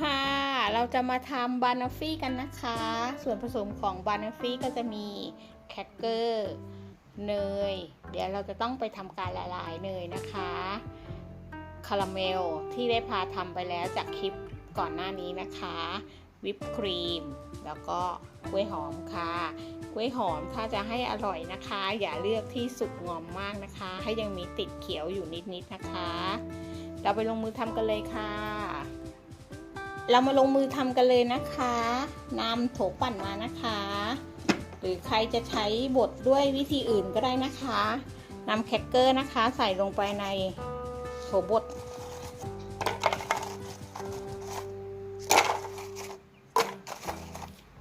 ค่ะ เราจะมาทำบานอฟฟี่กันนะคะ ส่วนผสมของบานอฟฟี่ก็จะมีแครกเกอร์เนย เดี๋ยวเราจะต้องไปทำการละลายเนยนะคะ คาราเมลที่ได้พาทำไปแล้วจากคลิปก่อนหน้านี้นะคะ วิปครีม แล้วก็กล้วยหอมค่ะ กล้วยหอมถ้าจะให้อร่อยนะคะ อย่าเลือกที่สุกงอมมากนะคะ ให้ยังมีติดเขียวอยู่นิดๆนะคะ เราไปลงมือทำกันเลยค่ะ เรามาลงมือทำกันเลยนะคะนำโถปั่นมานะคะ หรือใครจะใช้บดด้วยวิธีอื่นก็ได้นะคะนำแครกเกอร์นะคะใส่ลงไปในโถบด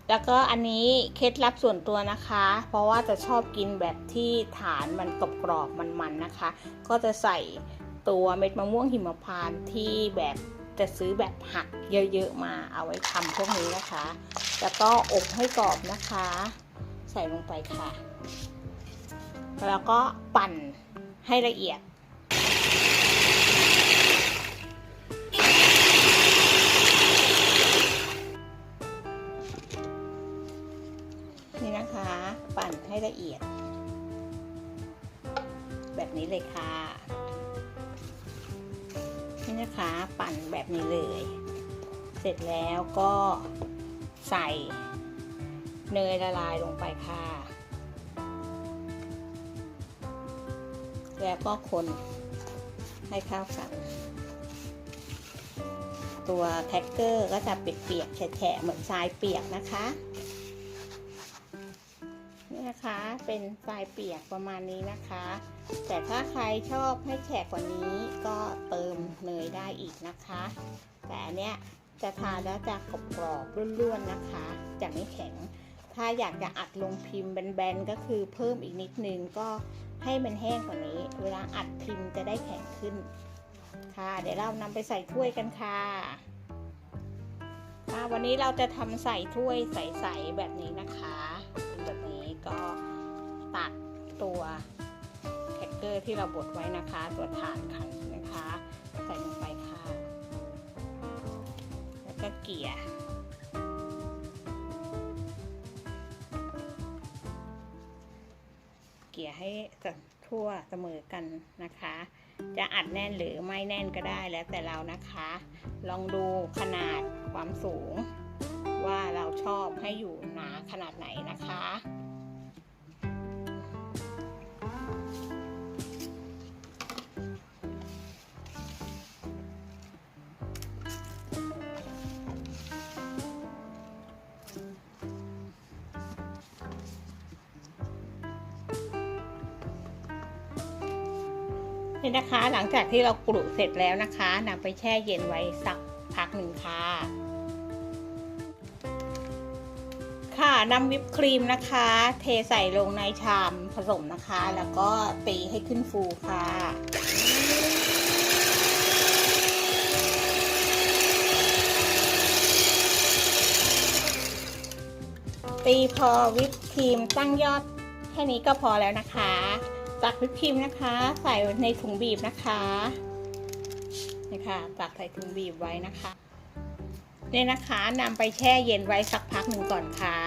แล้วก็อันนี้เคล็ดลับส่วนตัวนะคะ เพราะว่าจะชอบกินแบบที่ฐานมันกรอบๆมันๆนะคะ ก็จะใส่ตัวเม็ดมะม่วงหิมพานต์ที่แบบ จะซื้อแบบหักเยอะๆมาเอาไว้ทำพวกนี้นะคะ แล้วก็อบให้กรอบนะคะ ใส่ลงไปค่ะ แล้วก็ปั่นให้ละเอียดนี่นะคะ ปั่นให้ละเอียด แบบนี้เลยค่ะ นี่นะคะ ปั่นแบบนี้เลย เสร็จแล้วก็ใส่เนยละลายลงไปค่ะ แล้วก็คนให้เข้ากัน ตัวแท็กเกอร์ก็จะเปียกๆแฉะๆเหมือนทรายเปียกนะคะ เป็นทรายเปียกประมาณนี้นะคะ แต่ถ้าใครชอบให้แฉะกว่านี้ก็เติมเนยได้อีกนะคะ แต่อันเนี้ยจะทานแล้วจะกรอบๆร่วนๆนะคะ จะไม่แข็ง ถ้าอยากจะอัดลงพิมพ์แบนๆก็คือเพิ่มอีกนิดนึงก็ให้มันแห้งกว่านี้ เวลาอัดพิมพ์จะได้แข็งขึ้นค่ะ เดี๋ยวเรานำไปใส่ถ้วยกันค่ะวันนี้เราจะทำใส่ถ้วยใสๆแบบนี้นะคะ แบบนี้ก็ ตัดตัวแครกเกอร์ที่เราบดไว้นะคะ ตัวฐานขันนะคะใส่ลงไปค่ะ แล้วก็เกลี่ยเกลี่ยให้ทั่วเสมอกันนะคะ จะอัดแน่นหรือไม่แน่นก็ได้แล้วแต่เรานะคะ ลองดูขนาดความสูง ว่าเราชอบให้อยู่หนาขนาดไหนนะคะ นี่นะคะ หลังจากที่เรากรุเสร็จแล้วนะคะนำไปแช่เย็นไว้สักพักหนึ่งค่ะ ค่ะนำวิปครีมนะคะ เทใส่ลงในชามผสมนะคะ แล้วก็ตีให้ขึ้นฟูค่ะตีพอวิปครีมตั้งยอดแค่นี้ก็พอแล้วนะคะ ตักวิปครีมนะคะ ใส่ในถุงบีบนะคะนี่ค่ะตักใส่ถุงบีบไว้นะคะเนี่ยนะคะนำไปแช่เย็นไว้สักพักหนึ่งก่อนค่ะ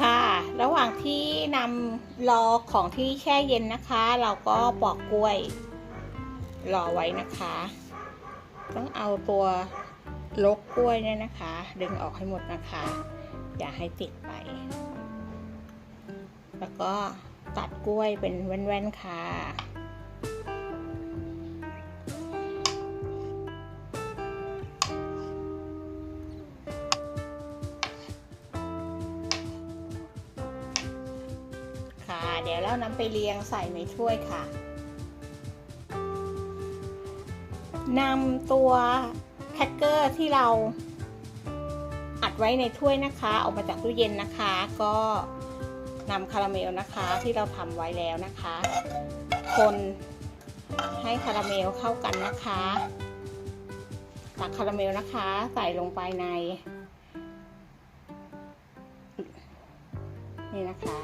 ค่ะ ระหว่างที่นำรอของที่แช่เย็นนะคะ เราก็ปอกกล้วยรอไว้นะคะ ต้องเอาตัวลกกล้วยเนี่ยนะคะ ดึงออกให้หมดนะคะ อย่าให้ติดไป แล้วก็ ตัดกล้วยเป็นแว่นๆค่ะ ค่ะ เดี๋ยวเรานำไปเรียงใส่ในถ้วยค่ะนำตัวแครกเกอร์ที่เราอัดไว้ในถ้วยนะคะ ออกมาจากตู้เย็นนะคะ ก็ นำคาราเมลนะคะที่เราทำไว้แล้วนะคะ คนให้คาราเมลเข้ากันนะคะตักคาราเมลนะคะ ใส่ลงไปใน นี่นะคะ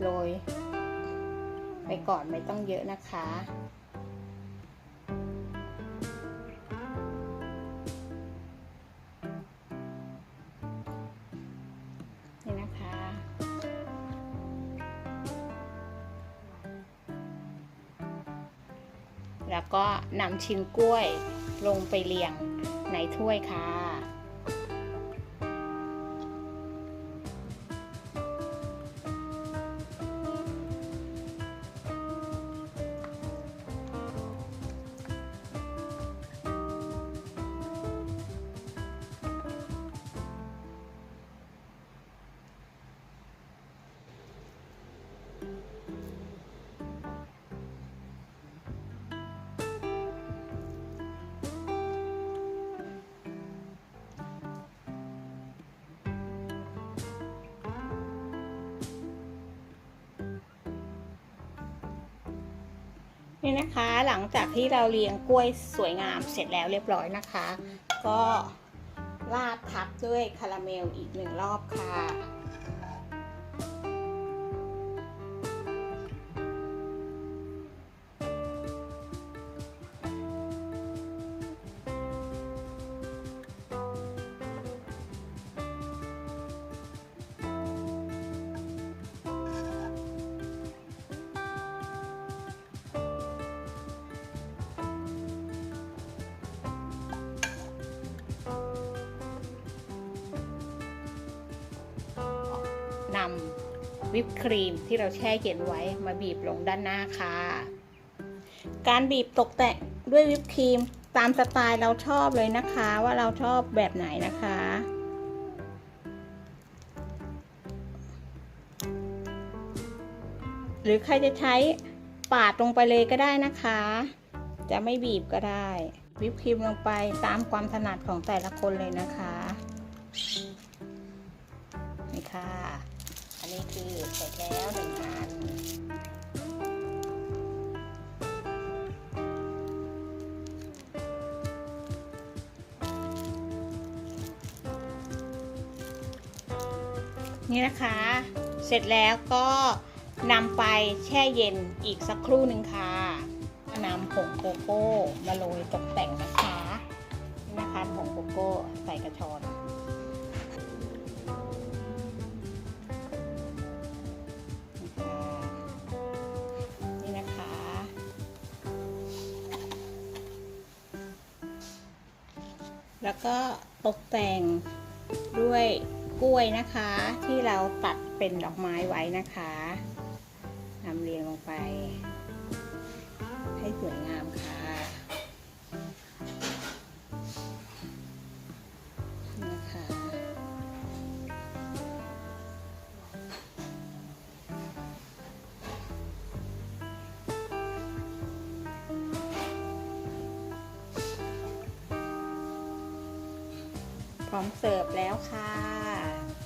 โรยไปก่อนไม่ต้องเยอะนะคะ แล้วก็นำชิ้นกล้วยลงไปเรียงในถ้วยค่ะ นี่นะคะหลังจากที่เราเรียงกล้วยสวยงามเสร็จแล้วเรียบร้อยนะคะ ก็ราดทับด้วยคาราเมลอีกหนึ่งรอบค่ะ นำวิปครีมที่เราแช่เย็นไว้มาบีบลงด้านหน้าค่ะ การบีบตกแต่งด้วยวิปครีมตามสไตล์เราชอบเลยนะคะ ว่าเราชอบแบบไหนนะคะ หรือใครจะใช้ปาดลงไปเลยก็ได้นะคะ จะไม่บีบก็ได้วิปครีมลงไปตามความถนัดของแต่ละคนเลยนะคะ นี่นะคะ เสร็จแล้วก็นำไปแช่เย็นอีกสักครู่หนึ่งค่ะนำผงโกโก้มาโรยตกแต่งนะคะนี่นะคะผงโกโก้ใส่กระชอนนี่นะคะ แล้วก็ตกแต่งด้วย กล้วยนะคะ ที่เราตัดเป็นดอกไม้ไว้นะคะ พร้อมเสิร์ฟแล้วค่ะ